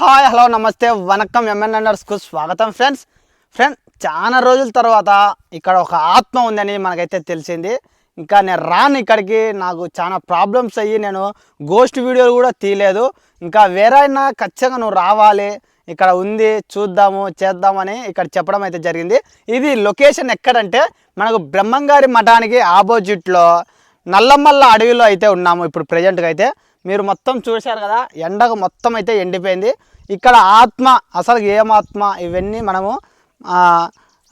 Hi hello నమస్తే వనకం MN అండర్స్కు స్వాగతం friends. Friend చాలా రోజుల తర్వాత ఇక్కడ ఒక ఆత్మ ఉందని మనకైతే తెలిసింది. ఇంకా నేను రాను ఇక్కడికి నాకు చాలా ప్రాబ్లమ్స్ అయ్యి నేను గోస్ట్ వీడియోలు కూడా తీయలేదు. ఇంకా వేరే అయినా ఖచ్చితంగా నువ్వు రావాలి ఇక్కడ ఉంది చూద్దాము చేద్దామని ఇక్కడ చెప్పడం అయితే జరిగింది. ఇది లొకేషన్ ఎక్కడంటే మనకు బ్రహ్మంగారి మఠానికి ఆపోజిట్లో నల్లమల్ల అడవిలో అయితే ఉన్నాము ఇప్పుడు ప్రజెంట్గా అయితే. మీరు మొత్తం చూశారు కదా ఎండకు మొత్తం అయితే ఎండిపోయింది. ఇక్కడ ఆత్మ అసలు ఏమాత్మ ఇవన్నీ మనము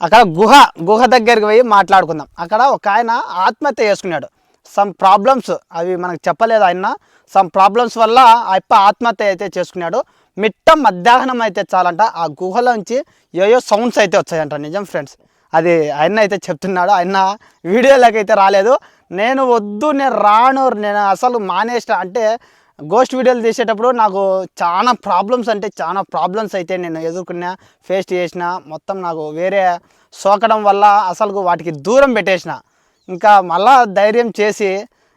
అక్కడ గుహ గుహ దగ్గరికి పోయి మాట్లాడుకుందాం. అక్కడ ఒక ఆయన ఆత్మహత్య చేసుకున్నాడు. సమ్ ప్రాబ్లమ్స్ అవి మనకు చెప్పలేదు ఆయన. సమ్ ప్రాబ్లమ్స్ వల్ల అప్ప ఆత్మహత్య అయితే చేసుకున్నాడు. మిట్ట మధ్యాహ్నం అయితే చాలంట ఆ గుహలోంచి ఏయో సౌండ్స్ అయితే వచ్చాయంట. నిజం ఫ్రెండ్స్ అది ఆయన అయితే చెప్తున్నాడు. ఆయన వీడియోలోకి అయితే రాలేదు. నేను వద్దు నేను రాను. నేను అసలు మానేసిన అంటే గోస్ట్ వీడియోలు తీసేటప్పుడు నాకు చాలా ప్రాబ్లమ్స్ అంటే చాలా ప్రాబ్లమ్స్ అయితే నేను ఎదుర్కొన్నా ఫేస్ చేసిన మొత్తం నాకు వేరే సోకడం వల్ల అసలు వాటికి దూరం పెట్టేసిన. ఇంకా మళ్ళా ధైర్యం చేసి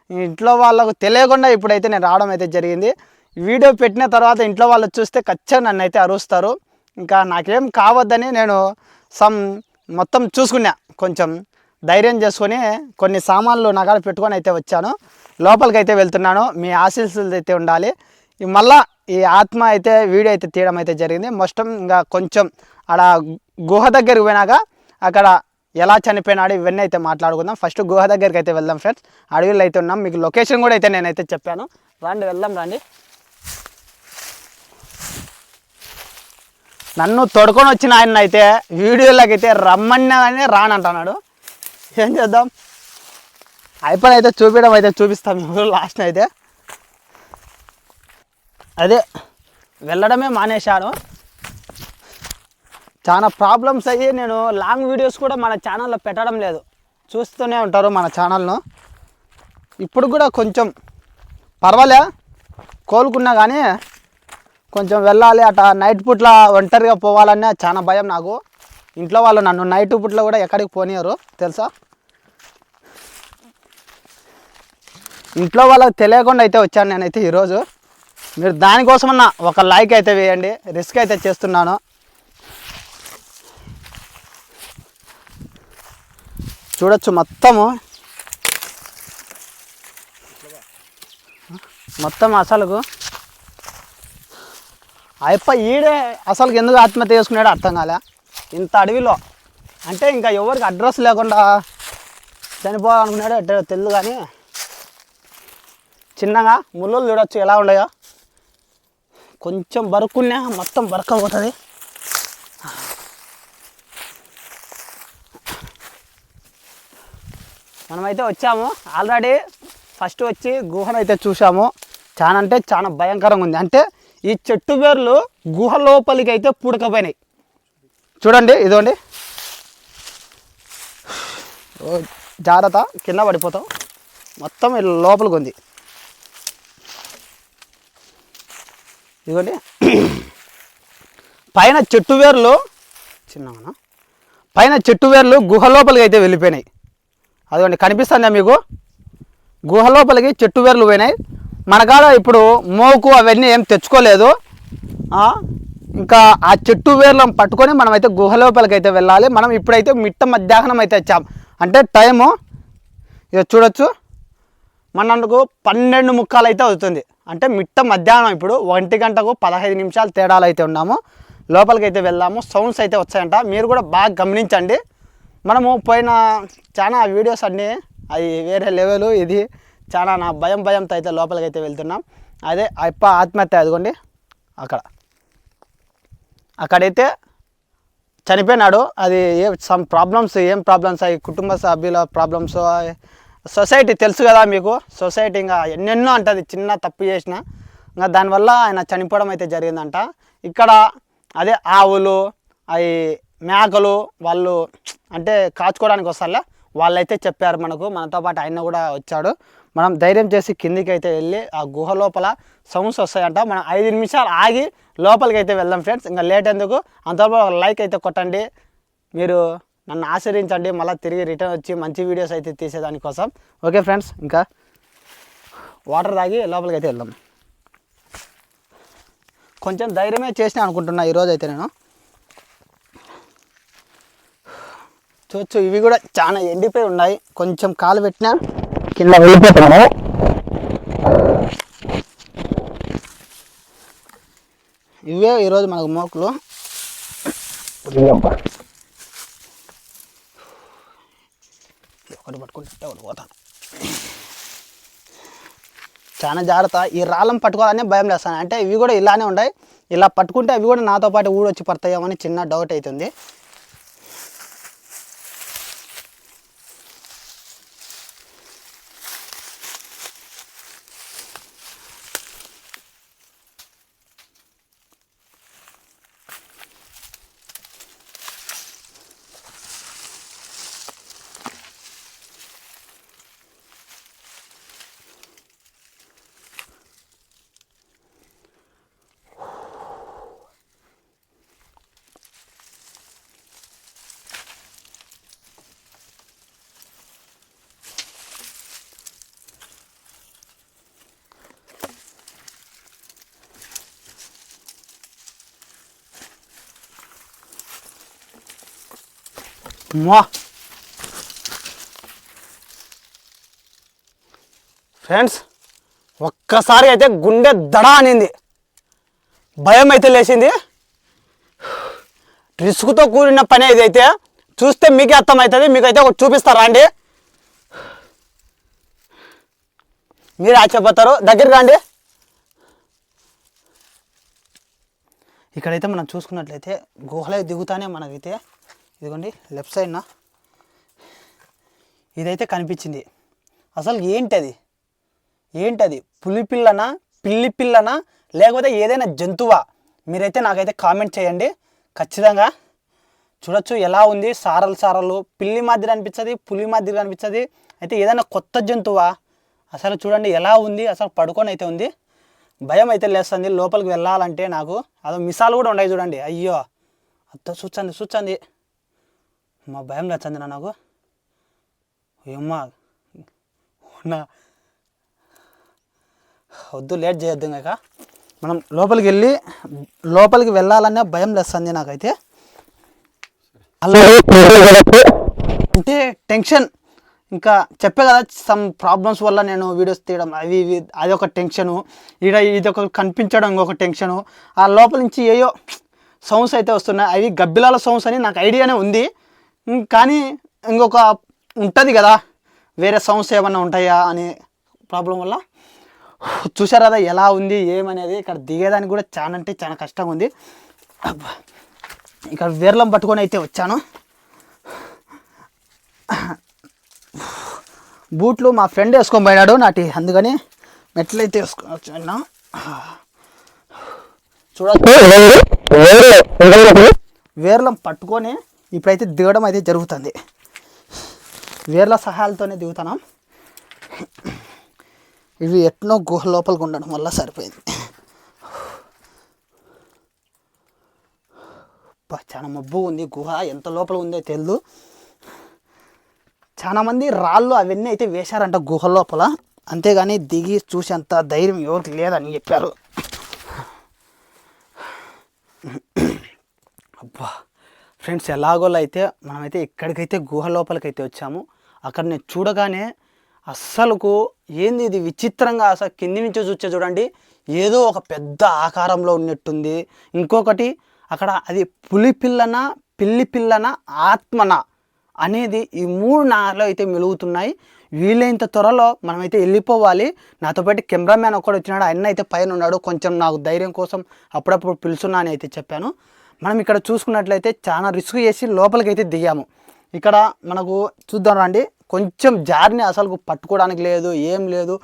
ఇంట్లో వాళ్ళకు తెలియకుండా ఇప్పుడైతే నేను రావడం అయితే జరిగింది. వీడియో పెట్టిన తర్వాత ఇంట్లో వాళ్ళు చూస్తే ఖచ్చితంగా నన్ను అయితే అరుస్తారు. ఇంకా నాకేం కావద్దని నేను సమ్ మొత్తం చూసుకున్నా కొంచెం ధైర్యం చేసుకొని కొన్ని సామాన్లు నగలు పెట్టుకొని అయితే వచ్చాను. లోపలికి అయితే వెళ్తున్నాను. మీ ఆశీస్సులు అయితే ఉండాలి. మళ్ళా ఈ ఆత్మ అయితే వీడియో అయితే తీయడం అయితే జరిగింది. మొత్తం ఇంకా కొంచెం ఆడ గుహ దగ్గరికి పోయినాక అక్కడ ఎలా చనిపోయినాడు ఇవన్నీ అయితే మాట్లాడుకుందాం. ఫస్ట్ గుహ దగ్గరికి అయితే వెళ్దాం ఫ్రెండ్స్ అడవిలో అయితే ఉన్నాం. మీకు లొకేషన్ కూడా అయితే నేనైతే చెప్పాను. రండి వెళ్దాం రండి. నన్ను తొడుకొని వచ్చిన ఆయన అయితే వీడియోలోకి అయితే రమ్మన్నా కానీ రానంటున్నాడు. ఏం చేద్దాం? అయిపోయిన అయితే చూపించడం అయితే చూపిస్తాం మేము లాస్ట్ అయితే. అదే వెళ్ళడమే మానేశాను. చాలా ప్రాబ్లమ్స్ అయ్యి నేను లాంగ్ వీడియోస్ కూడా మన ఛానల్లో పెట్టడం లేదు. చూస్తూనే ఉంటారు మన ఛానల్ను. ఇప్పుడు కూడా కొంచెం పర్వాలే. కోలుకున్నా కానీ కొంచెం వెళ్ళాలి. అట నైట్ పూట్ల ఒంటరిగా పోవాలనే చాలా భయం నాకు. ఇంట్లో వాళ్ళు నన్ను నైట్ పూట్ల కూడా ఎక్కడికి పోనీయరు తెలుసా? ఇంట్లో వాళ్ళకి తెలియకుండా అయితే వచ్చాను నేనైతే ఈరోజు. మీరు దానికోసమన్నా ఒక లైక్ అయితే వేయండి రిస్క్ అయితే చేస్తున్నాను. చూడొచ్చు మొత్తము. మొత్తం అసలుకు అయ్యప్ప ఈడే అసలు ఎందుకు ఆత్మహత్య చేసుకున్నాడో అర్థం కాలే. ఇంత అడవిలో. అంటే ఇంకా ఎవరికి అడ్రస్ లేకుండా చనిపోవాలనుకున్నాడో ఎట్టో తెలియదు కానీ చిన్నగా ముళ్ళు చూడొచ్చు ఎలా ఉండయో కొంచెం బరుకున్నా మొత్తం బరకపోతుంది మనమైతే వచ్చాము. ఆల్రెడీ ఫస్ట్ వచ్చి గుహను అయితే చూసాము చాలా అంటే చాలా భయంకరంగా ఉంది. అంటే ఈ చెట్టు వేర్లు గుహ లోపలికి అయితే పూడకపోయినాయి. చూడండి ఇదిగోండి. ఓ, జాగ్రత్త కింద పడిపోతాం మొత్తం లోపలికి ఉంది. ఇదిగోండి. పైన చెట్టు వేర్లు చిన్న పైన చెట్టు వేర్లు గుహ లోపలికి అయితే వెళ్ళిపోయినాయి. అదిగోండి కనిపిస్తుందా మీకు? గుహ లోపలికి చెట్టు వేర్లు పోయినాయి. మన కాడ ఇప్పుడు మోకు అవన్నీ ఏం తెచ్చుకోలేదు. ఇంకా ఆ చెట్టు వేర్లను పట్టుకొని మనం అయితే గుహ లోపలికి అయితే వెళ్ళాలి. మనం ఇప్పుడైతే మిట్ట మధ్యాహ్నం అయితే వచ్చాం. అంటే టైము ఇది చూడొచ్చు. మనకు పన్నెండు ముక్కాలు అయితే అవుతుంది. అంటే మిట్ట మధ్యాహ్నం ఇప్పుడు ఒంటి గంటకు పదహైదు నిమిషాలు తేడాలు అయితే ఉన్నాము. లోపలికి అయితే వెళ్దాము సౌండ్స్ అయితే వచ్చాయంట. మీరు కూడా బాగా గమనించండి. మనము పోయిన చాలా వీడియోస్ అన్నీ అవి వేరే లెవెలు ఇది చాలా నా భయం భయంతో అయితే లోపలికి అయితే వెళ్తున్నాం. అదే అప్ప ఆత్మహత్య అదిగోండి. అక్కడ. అక్కడైతే చనిపోయినాడు. అది ఏ సమ్ ప్రాబ్లమ్స్ ఏం ప్రాబ్లమ్స్ అవి కుటుంబ సభ్యుల ప్రాబ్లమ్స్ సొసైటీ తెలుసు కదా మీకు. సొసైటీ ఇంకా ఎన్నెన్నో అంటుంది చిన్న తప్పు చేసిన. ఇంకా దానివల్ల ఆయన చనిపోవడం అయితే జరిగిందంట. ఇక్కడ అదే ఆవులు అవి మేకలు వాళ్ళు అంటే కాచుకోవడానికి వస్తారులే. వాళ్ళైతే చెప్పారు మనకు. మనతో పాటు ఆయన కూడా వచ్చాడు. మనం ధైర్యం చేసి కిందికి అయితే వెళ్ళి ఆ గుహ లోపల సౌండ్స్ వస్తాయంట. మనం ఐదు నిమిషాలు ఆగి లోపలికి అయితే వెళ్దాం ఫ్రెండ్స్. ఇంకా లేట్ ఎందుకు? అంతవరకు ఒక లైక్ అయితే కొట్టండి. మీరు నన్ను ఆశ్రయించండి. మళ్ళీ తిరిగి రిటర్న్ వచ్చి మంచి వీడియోస్ అయితే తీసేదానికోసం ఓకే ఫ్రెండ్స్ ఇంకా వాటర్ తాగి లోపలికి అయితే వెళ్దాం. కొంచెం ధైర్యమే చేసిన అనుకుంటున్నా ఈరోజు అయితే నేను. చూచ్చు ఇవి కూడా చాలా ఎండిపోయి ఉన్నాయి. కొంచెం కాలు పెట్టినా కింద వెళ్ళిపోతున్నాను ఇవే ఈరోజు మనకు మోకులు. ఒకటి పట్టుకుంటే ఒకటి పోతాను చాలా జాగ్రత్త. ఈ రాళ్ళం పట్టుకోవాలని భయం లేస్తాను అంటే ఇవి కూడా ఇలానే ఉన్నాయి ఇలా పట్టుకుంటే అవి కూడా నాతో పాటు ఊడొచ్చి పడతాయేమో అని చిన్న డౌట్ అవుతుంది ఫ్రెండ్స్ ఒక్కసారి అయితే గుండె దడ అనింది. భయం అయితే లేచింది. రిస్క్తో కూడిన పని ఇదైతే చూస్తే మీకే అర్థమవుతుంది. మీకైతే ఒకటి చూపిస్తారా అండి? మీరు ఆశ్చర్యపోతారు దగ్గర రండి. ఇక్కడైతే మనం చూసుకున్నట్లయితే గుహలో దిగుతానే మనకైతే ఇదిగోండి లెఫ్ట్ సైడ్న ఇదైతే కనిపించింది. అసలు ఏంటది? ఏంటది? పులి పిల్లనా? పిల్లి పిల్లనా? లేకపోతే ఏదైనా జంతువా? మీరైతే నాకైతే కామెంట్ చేయండి. ఖచ్చితంగా చూడొచ్చు ఎలా ఉంది? సారలు సారలు. పిల్లి మాదిరి అనిపించదు పులి మాదిరి అనిపించదు అయితే ఏదైనా కొత్త జంతువా? అసలు చూడండి ఎలా ఉంది? అసలు పడుకొని అయితే ఉంది. భయం అయితే లేస్తుంది. లోపలికి వెళ్ళాలంటే నాకు. అదో మిసాలు కూడా ఉన్నాయి చూడండి. అయ్యో! అత్త చూచండి చూచండి. మా భయం లేచంది నాకు. ఏమ్మా? నా వద్దు లేట్ చేయొద్దు ఇంకా మనం లోపలికి వెళ్ళి లోపలికి వెళ్ళాలనే భయం లేస్తుంది నాకైతే. అంటే టెన్షన్. ఇంకా చెప్పే కదా సమ్ ప్రాబ్లమ్స్ వల్ల నేను వీడియోస్ తీయడం అవి ఇవి అది ఒక టెన్షను ఈడ ఇది ఒక కనిపించడం ఇంకొక టెన్షను ఆ లోపల నుంచి ఏయో సౌండ్స్ అయితే వస్తున్నాయి. అవి గబ్బిలాల సౌండ్స్ అని నాకు ఐడియానే ఉంది. కానీ ఇంకొక ఉంటుంది కదా వేరే సౌండ్స్ ఏమన్నా ఉంటాయా అనే ప్రాబ్లం వల్ల చూసారా కదా ఎలా ఉంది ఏమనేది ఇక్కడ దిగేదానికి కూడా చాలా అంటే చాలా కష్టంగా ఉంది. ఇక్కడ వేర్లం పట్టుకొని అయితే వచ్చాను. బూట్లు మా ఫ్రెండ్ వేసుకొని పోయినాడు నాటి అందుకని మెట్లు అయితే వేసుకొని వచ్చాను. చూడచ్చు వేర్లం పట్టుకొని ఇప్పుడైతే దిగడం అయితే జరుగుతుంది. వేర్ల సహాయాలతోనే దిగుతున్నాం. ఇవి ఎట్నో గుహ లోపలికి ఉండడం వల్ల సరిపోయింది. చాలా మబ్బు ఉంది గుహ. ఎంత లోపల ఉందో తెలియదు చాలామంది రాళ్ళు అవన్నీ అయితే వేశారంట గుహ లోపల. అంతేగాని దిగి చూసేంత ధైర్యం ఎవరికి లేదని చెప్పారు. అబ్బా ఫ్రెండ్స్ ఎలాగోలా అయితే మనమైతే ఇక్కడికైతే గుహ లోపలికైతే వచ్చాము. అక్కడ నేను చూడగానే అస్సలుకు ఏంది ఇది విచిత్రంగా అసలు కింది నుంచి చూచే చూడండి ఏదో ఒక పెద్ద ఆకారంలో ఉన్నట్టుంది. ఇంకొకటి అక్కడ అది పులి పిల్లన పిల్లి పిల్లన ఆత్మన అనేది ఈ మూడు నాలో అయితే మెలుగుతున్నాయి. వీలైనంత త్వరలో మనమైతే వెళ్ళిపోవాలి. నాతో పాటు కెమెరామ్యాన్ ఒకడు వచ్చినాడు. ఆయన అయితే పైన ఉన్నాడు. కొంచెం నాకు ధైర్యం కోసం అప్పుడప్పుడు పిలుచున్నా అని అయితే చెప్పాను. మనం ఇక్కడ చూసుకున్నట్లయితే చాలా రిస్క్ చేసి లోపలికి అయితే దిగాము. ఇక్కడ మనకు చూద్దాం రండి. కొంచెం జారిని అసలు పట్టుకోవడానికి లేదు ఏం లేదు.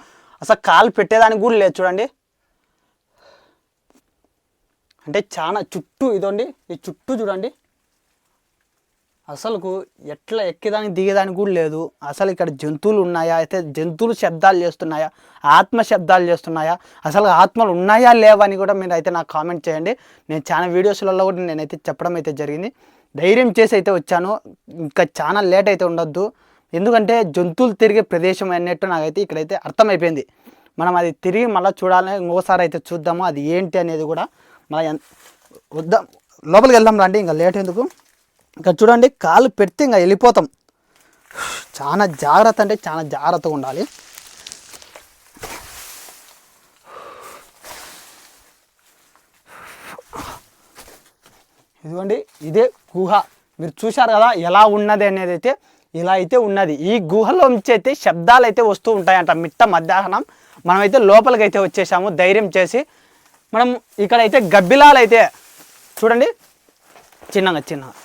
అసలు కాలు పెట్టేదానికి కూడా లేదు చూడండి. అంటే చాలా చుట్టూ ఇదండి. ఈ చుట్టూ చూడండి. అసలుకు ఎట్లా ఎక్కేదానికి దిగేదానికి కూడా లేదు. అసలు ఇక్కడ జంతువులు ఉన్నాయా? అయితే జంతువులు శబ్దాలు చేస్తున్నాయా? ఆత్మ శబ్దాలు చేస్తున్నాయా? అసలు ఆత్మలు ఉన్నాయా లేవా అని కూడా మీరు అయితే నాకు కామెంట్ చేయండి. నేను చాలా వీడియోస్లలో కూడా నేనైతే చెప్పడం అయితే జరిగింది. ధైర్యం చేసి అయితే వచ్చాను. ఇంకా చాలా లేట్ అయితే ఉండొద్దు. ఎందుకంటే జంతువులు తిరిగే ప్రదేశం అన్నట్టు నాకైతే ఇక్కడైతే అర్థమైపోయింది. మనం అది తిరిగి మళ్ళీ చూడాలని ఇంకోసారి అయితే చూద్దాము. అది ఏంటి అనేది కూడా మన వద్దాం. లోపలికి వెళ్దాం రండి. ఇంకా లేట్ ఎందుకు? ఇక్కడ చూడండి కాలు పెడితే ఇంకా వెళ్ళిపోతాం. చాలా జాగ్రత్త అంటే చాలా జాగ్రత్తగా ఉండాలి. ఇదిగోండి ఇదే గుహ. మీరు చూశారు కదా ఎలా ఉన్నది అనేది అయితే ఇలా అయితే ఉన్నది. ఈ గుహలో నుంచి అయితే శబ్దాలు అయితే వస్తూ ఉంటాయంట మిట్ట మధ్యాహ్నం. మనమైతే లోపలికి అయితే వచ్చేసాము ధైర్యం చేసి. మనం ఇక్కడైతే గబ్బిలాలు అయితే చూడండి చిన్నగా చిన్నగా.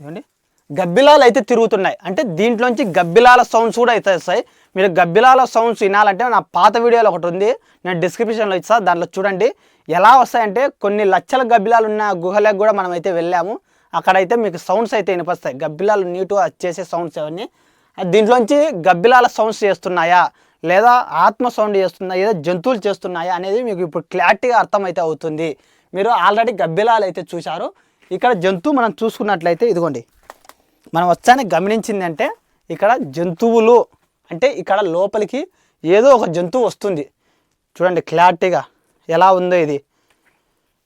ఏమండి? గబ్బిలాలు అయితే తిరుగుతున్నాయి. అంటే దీంట్లోంచి గబ్బిలాల సౌండ్స్ కూడా అయితే వస్తాయి. మీరు గబ్బిలాల సౌండ్స్ వినాలంటే నా పాత వీడియోలో ఒకటి ఉంది. నేను డిస్క్రిప్షన్లో ఇస్తా దాంట్లో చూడండి. ఎలా వస్తాయంటే కొన్ని లక్షల గబ్బిలాలు ఉన్న గుహలకు కూడా మనం అయితే వెళ్ళాము. అక్కడైతే మీకు సౌండ్స్ అయితే వినిపిస్తాయి. గబ్బిలాలు నీటుగా చేసే సౌండ్స్ అవన్నీ. దీంట్లోంచి గబ్బిలాల సౌండ్స్ చేస్తున్నాయా? లేదా ఆత్మ సౌండ్ చేస్తున్నాయా? లేదా జంతువులు చేస్తున్నాయా? అనేది మీకు ఇప్పుడు క్లారిటీగా అర్థమైతే అవుతుంది. మీరు ఆల్రెడీ గబ్బిలాలు అయితే చూశారు. ఇక్కడ జంతువు మనం చూసుకున్నట్లయితే ఇదిగోండి. మనం వచ్చానికి గమనించింది అంటే ఇక్కడ జంతువులు అంటే ఇక్కడ లోపలికి ఏదో ఒక జంతువు వస్తుంది. చూడండి క్లారిటీగా ఎలా ఉందో ఇది.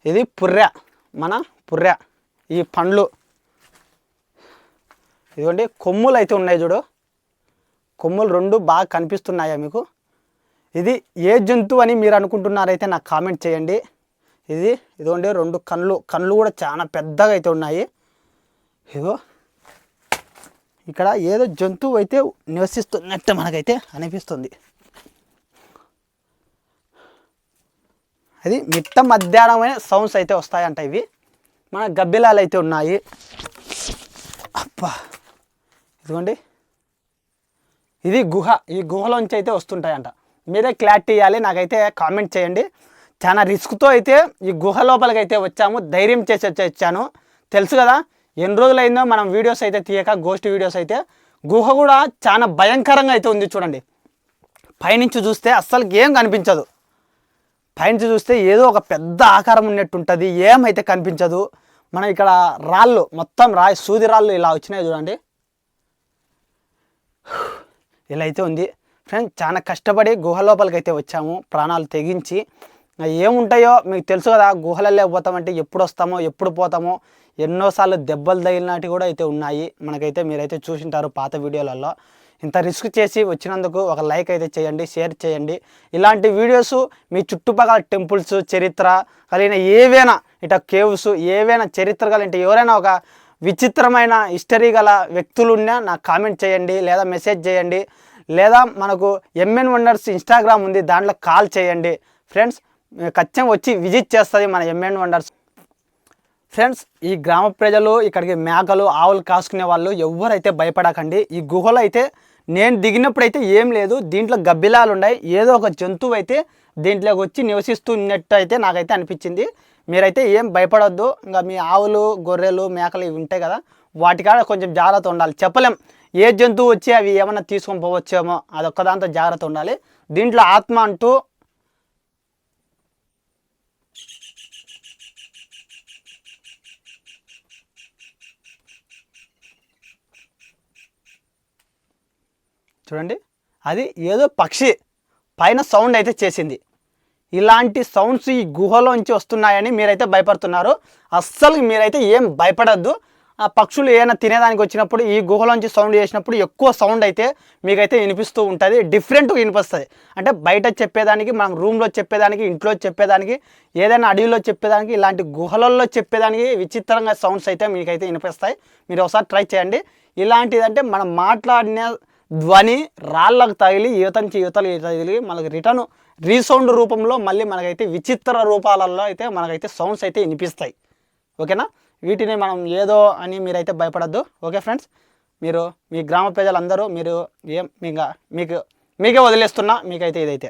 ఇది పుర్రె మన పుర్రె ఈ పండ్లు. ఇదిగోండి కొమ్ములు అయితే ఉన్నాయి చూడు. కొమ్ములు రెండు బాగా కనిపిస్తున్నాయా మీకు? ఇది ఏ జంతువు అని మీరు అనుకుంటున్నారైతే నాకు కామెంట్ చేయండి. ఇది ఇదిగోండి రెండు కళ్ళు కళ్ళు కూడా చాలా పెద్దగా అయితే ఉన్నాయి. ఇదిగో ఇక్కడ ఏదో జంతువు అయితే నివసిస్తున్నట్టు మనకైతే అనిపిస్తుంది. అది మిట్ట మధ్యాహ్నమైన సౌండ్స్ అయితే వస్తాయంట ఇవి. మన గబ్బిలాలు అయితే ఉన్నాయి. అబ్బా! ఇదిగోండి. ఇది గుహ. ఈ గుహలోంచి అయితే వస్తుంటాయంట. మీరే క్లారిటీ ఇవ్వాలి. నాకైతే కామెంట్ చేయండి. చాలా రిస్క్తో అయితే ఈ గుహ లోపలికి అయితే వచ్చాము. ధైర్యం చేసి వచ్చాను. తెలుసు కదా ఎన్ని రోజులైందో మనం వీడియోస్ అయితే తీయక గోస్ట్ వీడియోస్ అయితే. గుహ కూడా చాలా భయంకరంగా అయితే ఉంది చూడండి. పైనుంచి చూస్తే అస్సలు ఏం కనిపించదు. పైనుంచి చూస్తే ఏదో ఒక పెద్ద ఆకారం ఉన్నట్టు ఉంటుంది. ఏమైతే కనిపించదు. మనం ఇక్కడ రాళ్ళు మొత్తం రాయి సూది రాళ్ళు ఇలా వచ్చినాయి చూడండి. ఇలా అయితే ఉంది. ఫ్రెండ్స్ చాలా కష్టపడి గుహ లోపలికి అయితే వచ్చాము. ప్రాణాలు తెగించి ఏముంటాయో మీకు తెలుసు కదా గుహలలో పోతామంటే ఎప్పుడు వస్తామో ఎప్పుడు పోతామో ఎన్నోసార్లు దెబ్బలు తగిలినట్టు కూడా అయితే ఉన్నాయి. మనకైతే మీరైతే చూసింటారు పాత వీడియోలలో ఇంత రిస్క్ చేసి వచ్చినందుకు ఒక లైక్ అయితే చేయండి షేర్ చేయండి. ఇలాంటి వీడియోస్ మీ చుట్టుపక్కల టెంపుల్స్ చరిత్ర కలిగిన ఏవైనా ఇట కేవ్స్ ఏవైనా చరిత్ర కలిగిన ఎవరైనా ఒక విచిత్రమైన హిస్టరీ గల వ్యక్తులు ఉన్నా నాకు కామెంట్ చేయండి లేదా మెసేజ్ చేయండి లేదా మనకు ఎంఎన్ వండర్స్ ఇన్స్టాగ్రామ్ ఉంది దాంట్లో కాల్ చేయండి. ఫ్రెండ్స్ ఖచ్చితంగా వచ్చి విజిట్ చేస్తుంది మన ఎంఎన్ వండర్స్ ఫ్రెండ్స్ ఈ గ్రామ ప్రజలు ఇక్కడికి మేకలు ఆవులు కాసుకునే వాళ్ళు ఎవరైతే భయపడకండి. ఈ గుహలో అయితే నేను దిగినప్పుడు అయితే ఏం లేదు. దీంట్లో గబ్బిలాలు ఉన్నాయి. ఏదో ఒక జంతువు అయితే దీంట్లోకి వచ్చి నివసిస్తున్నట్టు అయితే నాకైతే అనిపించింది. మీరైతే ఏం భయపడొద్దు. ఇంకా మీ ఆవులు గొర్రెలు మేకలు ఇవి ఉంటాయి కదా వాటికాడ కొంచెం జాగ్రత్త ఉండాలి. చెప్పలేం. ఏ జంతువు వచ్చి అవి ఏమైనా తీసుకొని పోవచ్చేమో అదొక్కదాంతో జాగ్రత్త ఉండాలి. దీంట్లో ఆత్మ అంటూ చూడండి. అది ఏదో పక్షి పైన సౌండ్ అయితే చేసింది. ఇలాంటి సౌండ్స్ ఈ గుహలోంచి వస్తున్నాయని మీరైతే భయపడుతున్నారు. అస్సలు మీరైతే ఏం భయపడద్దు. ఆ పక్షులు ఏమైనా తినేదానికి వచ్చినప్పుడు ఈ గుహలోంచి సౌండ్ చేసినప్పుడు ఎక్కువ సౌండ్ అయితే మీకైతే వినిపిస్తూ ఉంటుంది. డిఫరెంట్గా వినిపిస్తుంది. అంటే బయట చెప్పేదానికి మనం రూమ్లో చెప్పేదానికి ఇంట్లో చెప్పేదానికి ఏదైనా అడవిలో చెప్పేదానికి ఇలాంటి గుహలలో చెప్పేదానికి విచిత్రంగా సౌండ్స్ అయితే మీకైతే వినిపిస్తాయి. మీరు ఒకసారి ట్రై చేయండి. ఇలాంటిదంటే మనం మాట్లాడిన ధ్వని రాళ్ళకు తగిలి యువత నుంచి యువతలు తగిలి మనకి రిటర్న్ రీసౌండ్ రూపంలో మళ్ళీ మనకైతే విచిత్ర రూపాలలో అయితే మనకైతే సౌండ్స్ అయితే వినిపిస్తాయి. ఓకేనా? వీటిని మనం ఏదో అని మీరైతే భయపడద్దు. Okay friends? మీరు మీ గ్రామ ప్రజలందరూ మీరు ఏం ఇంకా మీకు మీకే వదిలేస్తున్నా మీకైతే ఇదైతే.